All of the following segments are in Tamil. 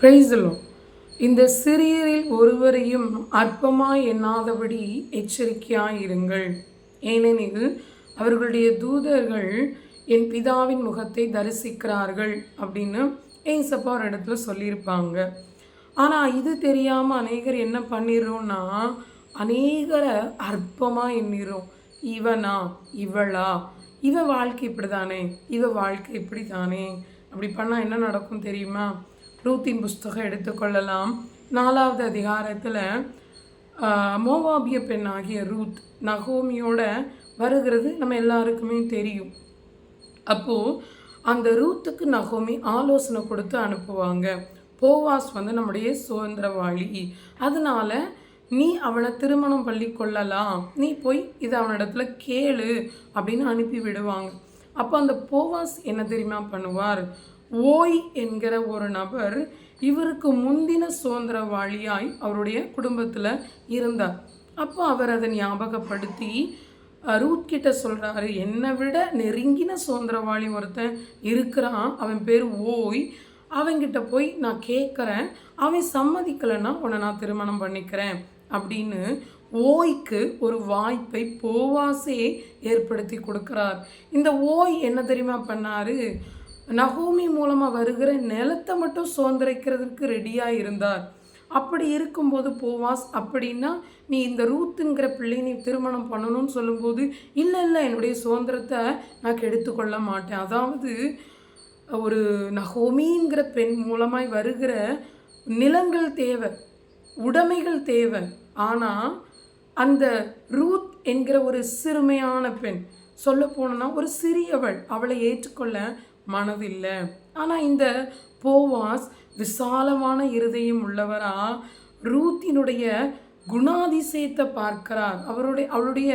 பிரைசலோ இந்த சிறியரில் ஒருவரையும் அற்பமாய் எண்ணாதபடி எச்சரிக்கையாயிருங்கள் ஏனெனில் அவர்களுடைய தூதர்கள் என் பிதாவின் முகத்தை தரிசிக்கிறார்கள் அப்படின்னு ஏசப்பா ஒரு இடத்துல சொல்லியிருப்பாங்க. ஆனால் இது தெரியாமல் அநேகர் என்ன பண்ணிடுறோம்னா அநேகரை அற்பமாக எண்ணிடுறோம். இவனா இவளா இவ வாழ்க்கை இப்படி தானே இவ வாழ்க்கை இப்படி தானே அப்படி பண்ணால் என்ன நடக்கும் தெரியுமா? ரூத்தின் புஸ்தகம் எடுத்துக்கொள்ளலாம். நாலாவது அதிகாரத்தில் மோவாபிய பெண் ஆகிய ரூத் நகோமியோட வருகிறது. நம்ம எல்லாருக்குமே தெரியும். அப்போது அந்த ரூத்துக்கு நகோமி ஆலோசனை கொடுத்து அனுப்புவாங்க. போவாஸ் வந்து நம்முடைய சுதந்திரவாளி. அதனால நீ அவனை திருமணம் பண்ணி கொள்ளலாம். நீ போய் இதை அவனிடத்துல கேளு அப்படின்னு அனுப்பி விடுவாங்க. அப்போ அந்த போவாஸ் என்ன தெரியுமா பண்ணுவார்? ஓய் என்கிற ஒரு நபர் இவருக்கு முந்தின சுதந்திரவாளியாய் அவருடைய குடும்பத்தில் இருந்தார். அப்போ அவர் அதை ஞாபகப்படுத்தி ரூத் கிட்ட சொல்கிறாரு என்னை விட நெருங்கின சுதந்திரவாளி ஒருத்தன் இருக்கிறான். அவன் பேர் ஓய். அவங்கிட்ட போய் நான் கேட்குறேன் அவன் சம்மதிக்கலைன்னா உன்னை நான் திருமணம் பண்ணிக்கிறேன். அப்படின்னு ஓய்க்கு ஒரு வாய்ப்பை போவாசே ஏற்படுத்தி கொடுக்குறார். இந்த ஓய் என்ன தெரியுமா பண்ணாரு? நகோமி மூலமாக வருகிற நிலத்தை மட்டும் சுதந்திரிக்கிறதுக்கு ரெடியாக இருந்தார். அப்படி இருக்கும்போது போவாஸ் அப்படின்னா நீ இந்த ரூத்துங்கிற பிள்ளை நீ திருமணம் பண்ணணும்னு சொல்லும்போது இல்லை இல்லை என்னுடைய சுதந்திரத்தை நான் கெடுத்துக்கொள்ள மாட்டேன். அதாவது ஒரு நகோமிங்கிற பெண் மூலமாய் வருகிற நிலங்கள் தேவை உடைமைகள் தேவை. ஆனால் அந்த ரூத் என்கிற ஒரு சிறுமையான பெண் சொல்ல போனோன்னா ஒரு சிறியவள் அவளை ஏற்றுக்கொள்ள மனதில்லை. ஆனால் இந்த போவாஸ் விசாலமான இருதயம் உள்ளவரா? ரூத்தினுடைய குணாதிசயத்தை பார்க்கிறார். அவருடைய அவளுடைய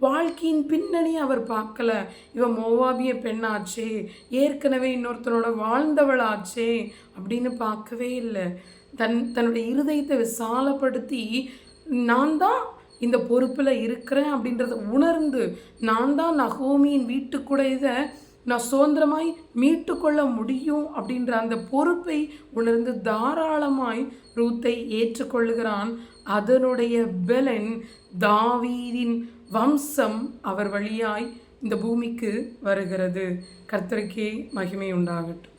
வாழ்க்கையின் பின்னணி அவர் பார்க்கல. இவன் மோவாபிய பெண்ணாச்சே ஏற்கனவே இன்னொருத்தனோட வாழ்ந்தவளாச்சே அப்படின்னு பார்க்கவே இல்லை. தன் தன்னுடைய இருதயத்தை விசாலப்படுத்தி நான் தான் இந்த பொறுப்பில் இருக்கிறேன் அப்படின்றத உணர்ந்து நான் தான் நகோமியின் வீட்டுக்கூட இதை நான் சுதந்திரமாய் மீட்டுக்கொள்ள முடியும் அப்படின்ற அந்த பொறுப்பை உணர்ந்து தாராளமாய் ரூத்தை ஏற்றுக்கொள்கிறான் அதனுடைய பெலன் தாவீதின் வம்சம் அவர் வழியாய் இந்த பூமிக்கு வருகிறது. கர்த்தருக்கே மகிமை உண்டாகட்டும்.